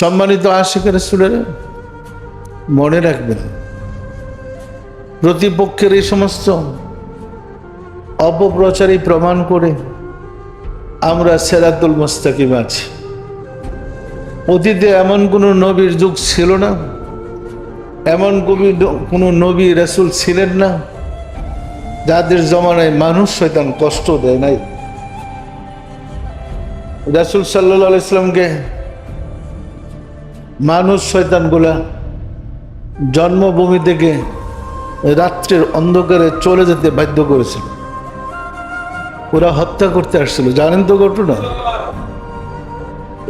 সম্মানিত আশেখের সুরের মনে রাখবেন, প্রতিপক্ষের এই সমস্ত অপপ্রচারই প্রমাণ করে আমরা সেরাতুল মোস্তাকিম আছি। অতীতে এমন কোনো নবীর যুগ ছিল না, এমন কবি কোনো নবী রাসূল ছিলেন না, যাদের জমানায় মানুষ শয়তান কষ্ট দেয় নাই। রাসূল সাল্লাহ ইসলামকে মানুষ শয়তানগুলা জন্মভূমি থেকে রাত্রের অন্ধকারে চলে যেতে বাধ্য করেছিল। ওরা হত্যা করতে আসছিল। জানেন তো ঘটনা?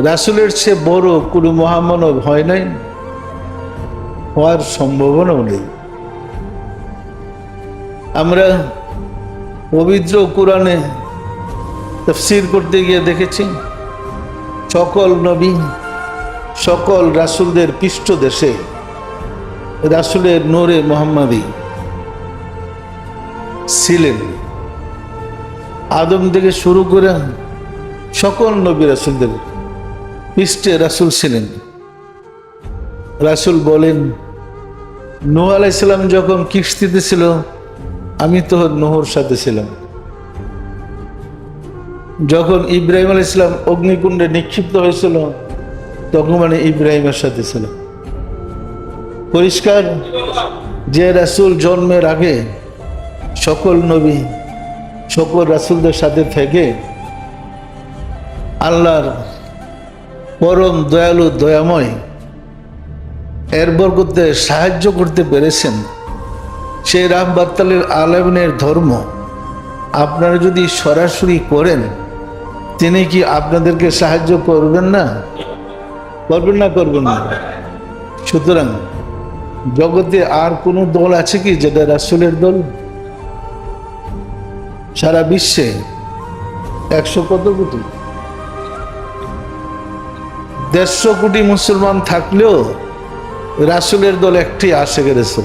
রাসুলের চেয়ে বড় কোনো মহামানব হয় নাই, হওয়ার সম্ভাবনাও নেই। আমরা পবিত্র কোরআনে তফসির করতে গিয়ে দেখেছি, সকল নবী সকল রাসুলদের পৃষ্ঠদেশে রাসুলের নোরে মোহাম্মদী ছিলেন। আদম থেকে শুরু করে সকল নবী রাসুলদের পৃষ্ঠে রাসুল ছিলেন। রাসুল বলেন, নোহ আলাইসাল্লাম যখন কিস্তিতে ছিল, আমি তো নোহর সাথে ছিলাম। যখন ইব্রাহিম আল ইসলাম অগ্নিকুণ্ডে নিক্ষিপ্ত হয়েছিল তখন মানে ইব্রাহিমের সাথে ছিল। পরিষ্কার যে রাসুল জন্মের আগে সকল নবী, সকল রাসুলদের সাথে থেকে আল্লাহর পরম দয়ালু, দয়াময়, এর বরকতে সাহায্য করতে পেরেছেন। সেই রাম বাত্তালের আলমিনের ধর্ম আপনারা যদি সরাসরি করেন, তিনি কি আপনাদেরকে সাহায্য করবেন না? করবেন না করবেন না। সুতরাং জগতে আর কোনো দল আছে কি যেটা রাসুলের দল? সারা বিশ্বে একশো কত কোটি? দেড়শো কোটি মুসলমান থাকলেও রাসুলের দল একটি আশেখের রাসুল।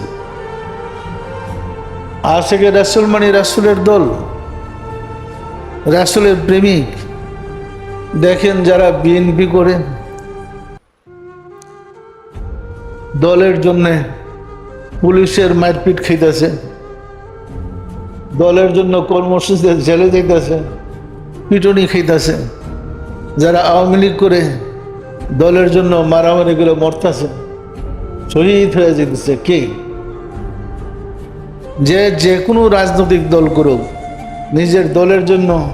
আশেখের রাসুল মানে রাসুলের দল। রাসুলের প্রেমিক। দেখেন যারা বিএনপি করে দলের জন্যে পুলিশের মারপিট খাইতেছে। দলের জন্য কর্মসূচিতে জেলে যাইতেছে, পিটুনি খাইতেছে। যারা আওয়ামী লীগ করে দলের জন্য মারামারি করে মরতেছে, শহীদ হয়ে যেতেছে কে? যে যে কোনো রাজনৈতিক দল করুক, নিজের দলের জন্য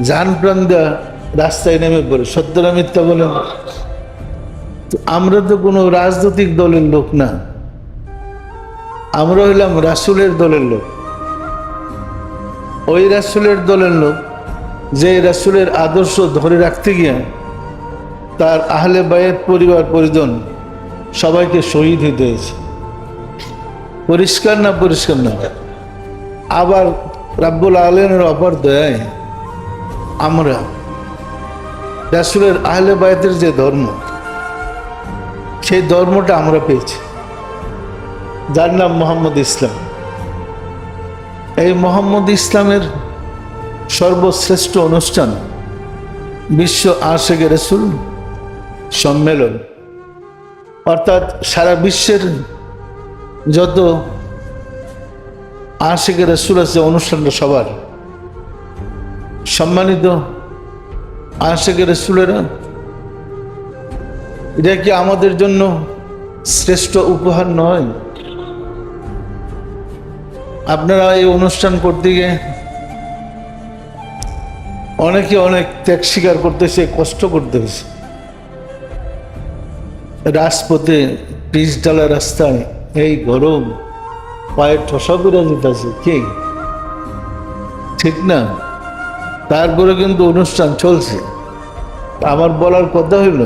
যান প্রাণ দেওয়া রাস্তায় নেমে পড়ে। সত্যরা মিথ্যা বলেন। আমরা তো কোনো রাজনৈতিক দলের লোক না। আমরা হইলাম রাসুলের দলের লোক। ওই রাসুলের দলের লোক যে রাসুলের আদর্শ ধরে রাখতে গিয়ে তার আহলে বায়ের পরিবার পরিজন সবাইকে শহীদ হইতে হয়েছে পরিষ্কার না পরিষ্কার না? আবার রাব্বুল আলমের অপর দয়ায় আমরা রাসুলের আহলে বায়তের যে ধর্ম সেই ধর্মটা আমরা পেয়েছি। যার নাম মোহাম্মদ ইসলাম। এই মোহাম্মদ ইসলামের সর্বশ্রেষ্ঠ অনুষ্ঠান বিশ্ব আশেখ রসুল সম্মেলন। অর্থাৎ সারা বিশ্বের যত আশেখ রসুল আছে, অনুষ্ঠানটা সবার। সম্মানিত আশেখ রসুলেরা এটা কি আমাদের জন্য শ্রেষ্ঠ উপহার নয়? আপনারা এই অনুষ্ঠান করতে গিয়ে অনেকে অনেক ত্যাগ স্বীকার করতেছে, কষ্ট করতে হয়েছে রাজপথে পিচ ডালা রাস্তায় এই গরম পায়ে ঠসা করে যেতেছে। কে? ঠিক না? তারপরে কিন্তু অনুষ্ঠান চলছে। আমার বলার কথা হইল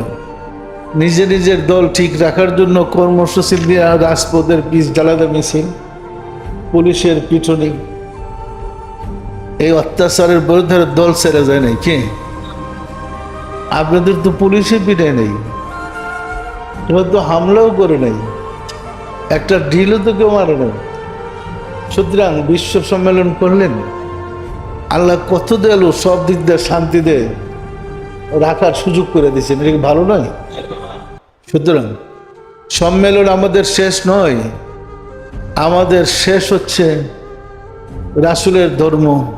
নিজে নিজের দল ঠিক রাখার জন্য কর্মসূচি দিয়ে রাজপথের পিচ ডালাতে মিছিল, পুলিশের পিটনি। এই অত্যাচারের বিরুদ্ধে দল ছেড়ে যায় নাই, কে? আপনাদের তো পুলিশে পিটায় নেই, এবার তো হামলাও করে নাই, একটা ঢিলও তো কেউ মারে নাই। সুতরাং বিশ্ব সম্মেলন করলেন, আল্লাহ কত দেয়ালু সব দিক দিয়ে শান্তি দেয়। রাখার সুযোগ করে দিয়েছেন। এটা কি ভালো নয়? সুতরাং সম্মেলন আমাদের শেষ নয়। আমাদের শেষ হচ্ছে রাসুলের ধর্ম।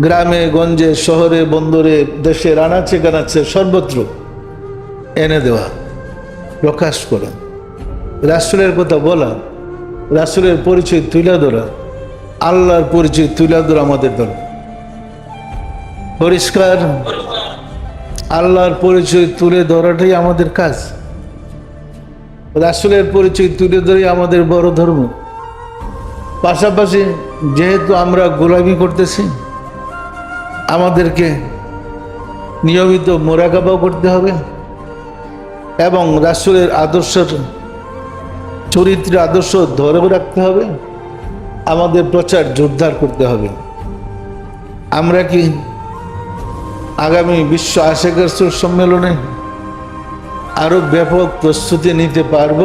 গ্রামে, গঞ্জে, শহরে, বন্দরে, দেশে রানাচ্ছে গানাচ্ছে সর্বত্র এনে দেওয়া। প্রকাশ করা। রাসুলের কথা বলা, রাসুলের পরিচয় তুলে ধরা, আল্লাহর পরিচয় তুলে ধরা আমাদের ধর্ম। পরিষ্কার আল্লাহর পরিচয় তুলে ধরাটাই আমাদের কাজ। রাসুলের পরিচয় তুলে ধরে আমাদের বড় ধর্ম। পাশাপাশি যেহেতু আমরা গোলামি করতেছি, আমাদেরকে নিয়মিত মোরাকাবাও করতে হবে এবং রাসুলের আদর্শ চরিত্রের আদর্শ ধরে রাখতে হবে, আমাদের প্রচার জোরদার করতে হবে। আমরা কি আগামী বিশ্ব আশেকের সম্মেলনে আরও ব্যাপক প্রস্তুতি নিতে পারব?